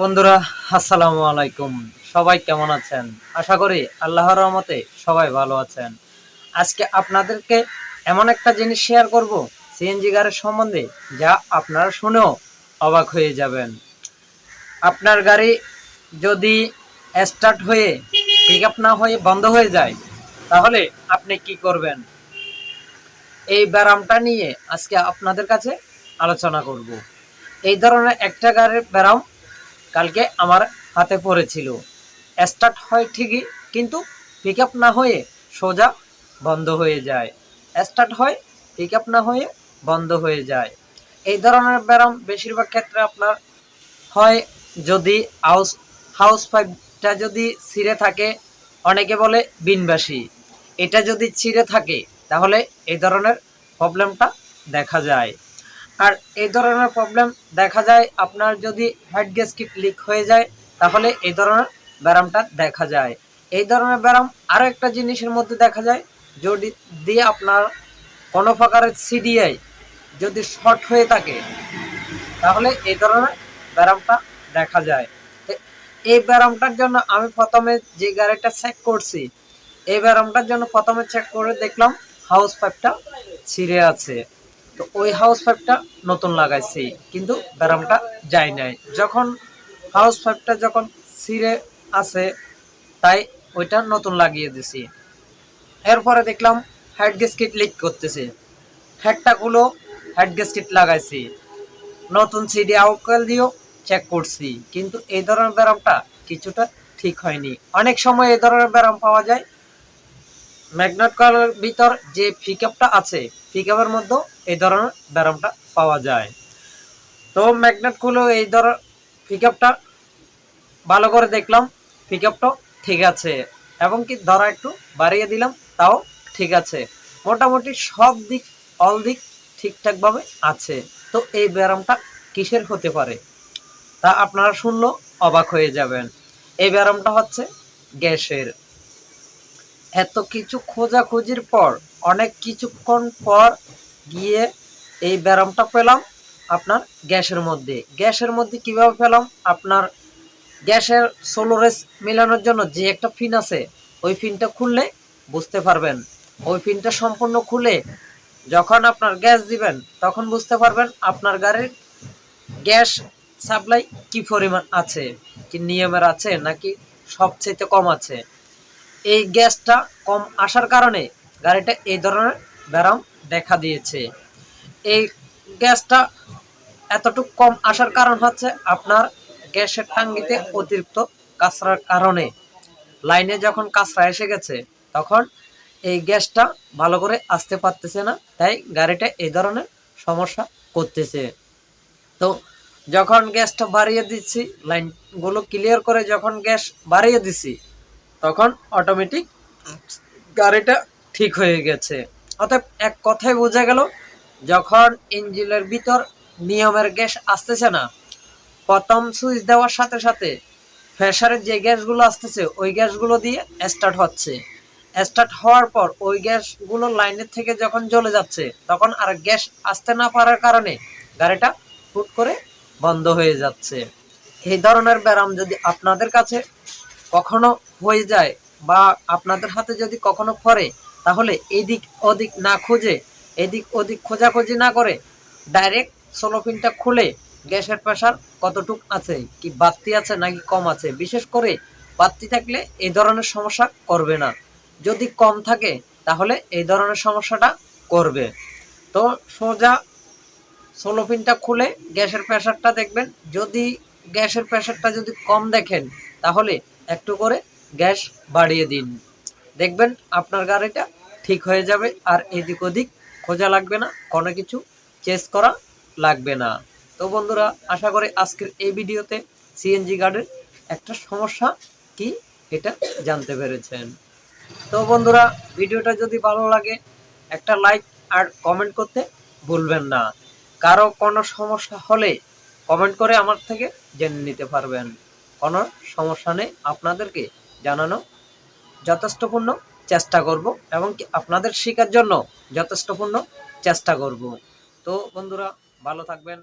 বন্ধুরা, আসসালামু আলাইকুম। সবাই কেমন আছেন? আশা করি আল্লাহর রহমতে সবাই ভালো আছেন। আজকে আপনাদেরকে এমন একটা জিনিস শেয়ার করব সিএনজি গাড়ির সম্বন্ধে, যা আপনারা শুনেও অবাক হয়ে যাবেন। আপনার গাড়ি যদি স্টার্ট হয়ে পিক আপ না হয়ে, বন্ধ হয়ে যায়, তাহলে আপনি কি করবেন? এই ব্যারামটা নিয়ে আজকে আপনাদের কাছে আলোচনা করব। এই ধরনের একটা গাড়ির ব্যারাম কালকে আমার হাতে পড়েছিল। স্টার্ট হয় ঠিকই, কিন্তু পিক না হয়ে সোজা বন্ধ হয়ে যায়। স্টার্ট হয় পিক না হয়ে বন্ধ হয়ে যায়। এই ধরনের ব্যারাম বেশিরভাগ ক্ষেত্রে আপনার হয় যদি হাউস হাউস পাইপটা যদি ছিঁড়ে থাকে, অনেকে বলে বিনবাসী। এটা যদি ছিঁড়ে থাকে, তাহলে এই ধরনের প্রবলেমটা দেখা যায়। আর এই ধরনের প্রবলেম দেখা যায়, আপনার যদি হেড গ্যাসকিট লিক হয়ে যায়, তাহলে এই ধরনের ব্যারামটা দেখা যায়। এই ধরনের ব্যারাম আরও একটা জিনিসের মধ্যে দেখা যায়, যদি দিয়ে আপনার কোনো প্রকারের সিডিআই যদি শর্ট হয়ে থাকে, তাহলে এই ধরনের ব্যারামটা দেখা যায়। এই ব্যারামটার জন্য আমি প্রথমে যে গাড়িটা চেক করছি, এই ব্যারামটার জন্য প্রথমে চেক করে দেখলাম হাউস পাইপটা ছিঁড়ে আছে। তো ওই হাউস পাইপটা নতুন লাগাইছি, কিন্তু ব্যারামটা যায় নাই। যখন হাউস পাইপটা যখন ছিঁড়ে আছে, তাই ওইটা নতুন লাগিয়ে দিছি। এরপরে দেখলাম হেড গ্যাসকিট লিক করতেছে। হেডটা গুলো হেড গ্যাসকিট লাগাইছি। নতুন সিডি আউটকাল দিয়েও চেক করছি, কিন্তু এই ধরনের ব্যারামটা কিছুটা ঠিক হয়নি। অনেক সময় এই ধরনের ব্যারাম পাওয়া যায় ম্যাগনেট কয়েলের ভিতর যে পিকআপটা আছে পিকআপের মধ্যে এই ধরনের ব্যারামটা পাওয়া যায়। তো ম্যাগনেট খুলে এই ধর পিকআপটা ভালো করে দেখলাম পিকআপটা ঠিক আছে। এবং কি ধরা একটু বাড়িয়ে দিলাম, তাও ঠিক আছে। মোটামুটি সব দিক অল দিক ঠিকঠাকভাবে আছে। তো এই ব্যায়ামটা কিসের হতে পারে? তা আপনারা শুনলো অবাক হয়ে যাবেন। এই ব্যায়ামটা হচ্ছে গ্যাসের। এত কিছু খোঁজাখুঁজির পর, অনেক কিছুক্ষণ পর গিয়ে এই ব্যারামটা পেলাম আপনার গ্যাসের মধ্যে। গ্যাসের মধ্যে কীভাবে পেলাম? আপনার গ্যাসের সোলোরেস মেলানোর জন্য যে একটা ফিন আছে, ওই ফিনটা খুললে বুঝতে পারবেন। ওই ফিনটা সম্পূর্ণ খুলে যখন আপনার গ্যাস দিবেন, তখন বুঝতে পারবেন আপনার গাড়ির গ্যাস সাপ্লাই কি পরিমাণ আছে, কি নিয়মের আছে, নাকি সবচেয়ে কম আছে। এই গ্যাসটা কম আসার কারণে গাড়িটা এই ধরনের ব্যারাম দেখা দিয়েছে। এই গ্যাসটা এতটুকু কম আসার কারণ হচ্ছে আপনার গ্যাসের টাঙ্গিতে অতিরিক্ত কাঁচরার কারণে। লাইনে যখন কাঁচরা এসে গেছে, তখন এই গ্যাসটা ভালো করে আসতে পারতেছে না, তাই গাড়িটা এই ধরনের সমস্যা করতেছে। তো যখন গ্যাসটা বাড়িয়ে দিচ্ছি, লাইনগুলো ক্লিয়ার করে যখন গ্যাস বাড়িয়ে দিছি তখন অটোমেটিক গাড়িটা ঠিক হয়ে গেছে। অতএব এক কথায় বোঝা গেল, যখন ইঞ্জিনের ভিতর নিয়মের গ্যাস আসতেছে না, প্রথম সুইচ দেওয়ার সাথে সাথে প্রেশারের যে গ্যাসগুলো আসতেছে, ওই গ্যাসগুলো দিয়ে স্টার্ট হচ্ছে। স্টার্ট হওয়ার পর ওই গ্যাসগুলো লাইনের থেকে যখন জ্বলে যাচ্ছে, তখন আর গ্যাস আসতে না পারার কারণে গাড়িটা হুট করে বন্ধ হয়ে যাচ্ছে। এই ধরনের ব্যারাম যদি আপনাদের কাছে কখনো হয়ে যায় বা আপনাদের হাতে যদি কখনো পড়ে, তাহলে এদিক ওদিক না খুঁজে, এদিক ওদিক খোঁজাখুঁজি না করে ডাইরেক্ট সোলোফিনটা খুলে গ্যাসের প্রেশার কতটুক আছে, কি বাড়তি আছে নাকি কম আছে। বিশেষ করে বাড়তি থাকলে এই ধরনের সমস্যা করবে না। যদি কম থাকে, তাহলে এই ধরনের সমস্যাটা করবে। তো সোজা সোলোফিনটা খুলে গ্যাসের প্রেশারটা দেখবেন। যদি গ্যাসের প্রেশারটা যদি কম দেখেন, তাহলে একটু করে গ্যাস বাড়িয়ে দিন। দেখবেন আপনার গাড়িটা ঠিক হয়ে যাবে আর এদিক ওদিক খোঁজা লাগবে না, কোনো কিছু চেস করা লাগবে না। তো বন্ধুরা, আশা করি আজকের এই ভিডিওতে সিএনজি গার্ডের একটা সমস্যা কি এটা জানতে পেরেছেন। তো বন্ধুরা, ভিডিওটা যদি ভালো লাগে, একটা লাইক আর কমেন্ট করতে ভুলবেন না। কারও কোনো সমস্যা হলে কমেন্ট করে আমার থেকে জেনে নিতে পারবেন। কোনো সমস্যা নেই। আপনাদেরকে জানানো যথেষ্টপূর্ণ চেষ্টা করব এবং কি আপনাদের শেখার জন্য যথেষ্টপূর্ণ চেষ্টা করব। তো বন্ধুরা, ভালো থাকবেন।